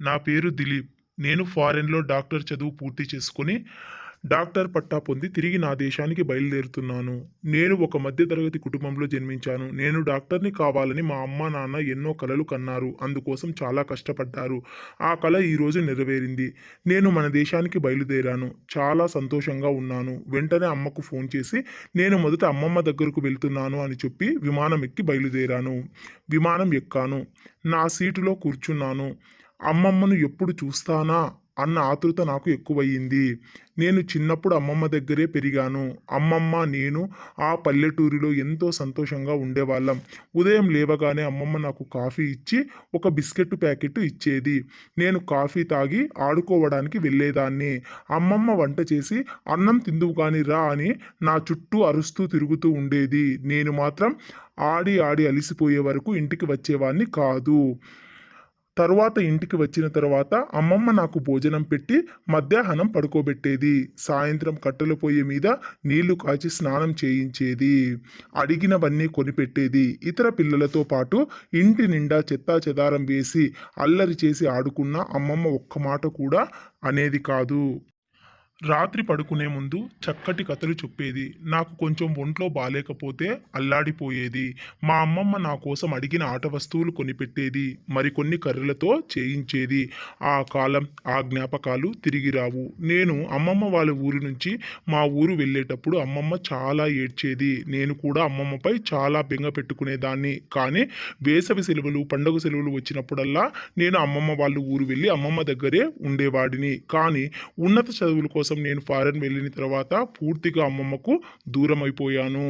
నా పేరు దిలీప్. నేను ఫారెన్లో డాక్టర్ చదువు పూర్తి చేసుకుని డాక్టర్ పట్టా పొంది తిరిగి నా దేశానికి బయలుదేరుతున్నాను. నేను ఒక మధ్యతరగతి కుటుంబంలో జన్మించాను. నేను డాక్టర్ని కావాలని మా అమ్మ నాన్న ఎన్నో కలలు కన్నారు. అందుకోసం చాలా కష్టపడ్డారు. ఆ కళ ఈరోజు నెరవేరింది. నేను మన దేశానికి బయలుదేరాను. చాలా సంతోషంగా ఉన్నాను. వెంటనే అమ్మకు ఫోన్ చేసి నేను మొదట అమ్మమ్మ దగ్గరకు వెళ్తున్నాను అని చెప్పి విమానం ఎక్కి బయలుదేరాను. విమానం ఎక్కాను. నా సీటులో కూర్చున్నాను. అమ్మమ్మను ఎప్పుడు చూస్తానా? అన్న ఆతృత నాకు ఎక్కువయ్యింది. నేను చిన్నప్పుడు అమ్మమ్మ దగ్గరే పెరిగాను. అమ్మమ్మ నేను ఆ పల్లెటూరిలో ఎంతో సంతోషంగా ఉండేవాళ్ళం. ఉదయం లేవగానే అమ్మమ్మ నాకు కాఫీ ఇచ్చి ఒక బిస్కెట్ ప్యాకెట్ ఇచ్చేది. నేను కాఫీ తాగి ఆడుకోవడానికి వెళ్ళేదాన్ని. అమ్మమ్మ వంట చేసి అన్నం తిందువు కానీ రా అని నా చుట్టూ అరుస్తూ తిరుగుతూ ఉండేది. నేను మాత్రం ఆడి ఆడి అలిసిపోయే వరకు ఇంటికి వచ్చేవాడిని కాదు. తరువాత ఇంటికి వచ్చిన తర్వాత అమ్మమ్మ నాకు భోజనం పెట్టి మధ్యాహ్నం పడుకోబెట్టేది. సాయంత్రం కట్టెల పొయ్యి మీద నీళ్ళు కాచి స్నానం చేయించేది. అడిగినవన్నీ కొనిపెట్టేది. ఇతర పిల్లలతో పాటు ఇంటి నిండా చెత్తా చెదారం వేసి అల్లరి చేసి ఆడుకున్న అమ్మమ్మ ఒక్క మాట కూడా అనేది కాదు. రాత్రి పడుకునే ముందు చక్కటి కథలు చెప్పేది. నాకు కొంచెం ఒంట్లో బాలేకపోతే అల్లాడిపోయేది. మా అమ్మమ్మ నా కోసం అడిగిన ఆట వస్తువులు కొనిపెట్టేది. మరికొన్ని కర్రలతో చేయించేది. ఆ కాలం ఆ జ్ఞాపకాలు తిరిగి రావు. నేను అమ్మమ్మ వాళ్ళ ఊరి నుంచి మా ఊరు వెళ్ళేటప్పుడు అమ్మమ్మ చాలా ఏడ్చేది. నేను కూడా అమ్మమ్మపై చాలా బెంగ పెట్టుకునేదాన్ని. కానీ వేసవి సెలవులు పండుగ సెలవులు వచ్చినప్పుడల్లా నేను అమ్మమ్మ వాళ్ళ ఊరు వెళ్ళి అమ్మమ్మ దగ్గరే ఉండేవాడిని. కానీ ఉన్నత చదువుల కోసం కోసం నేను ఫారెన్ వెళ్ళిన తర్వాత పూర్తిగా అమ్మమ్మకు దూరం అయిపోయాను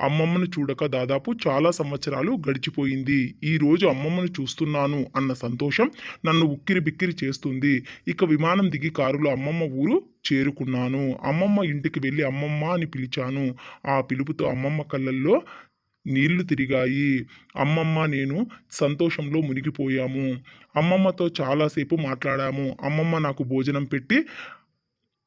అమ్మమ్మను చూడక దాదాపు చాలా సంవత్సరాలు గడిచిపోయింది. ఈరోజు అమ్మమ్మను చూస్తున్నాను అన్న సంతోషం నన్ను ఉక్కిరి బిక్కిరి చేస్తుంది. ఇక విమానం దిగి కారులో అమ్మమ్మ ఊరు చేరుకున్నాను. అమ్మమ్మ ఇంటికి వెళ్ళి అమ్మమ్మ అని పిలిచాను. ఆ పిలుపుతో అమ్మమ్మ కళ్ళల్లో నీళ్ళు తిరిగాయి. అమ్మమ్మ నేను సంతోషంలో మునిగిపోయాము. అమ్మమ్మతో చాలాసేపు మాట్లాడాము. అమ్మమ్మ నాకు భోజనం పెట్టి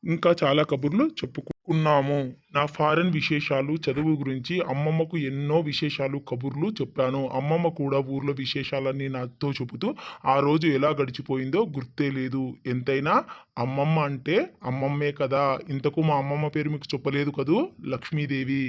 ఇంకా చాలా కబుర్లు చెప్పుకున్నాము. నా ఫారెన్ విశేషాలు చదువు గురించి అమ్మమ్మకు ఎన్నో విశేషాలు కబుర్లు చెప్పాను. అమ్మమ్మ కూడా ఊర్లో విశేషాలన్నీ నాతో చెబుతూ ఆ రోజు ఎలా గడిచిపోయిందో గుర్తే లేదు. ఎంతైనా అమ్మమ్మ అంటే అమ్మమ్మే కదా. ఇంతకు మా అమ్మమ్మ పేరు మీకు చెప్పలేదు కదూ? లక్ష్మీదేవి.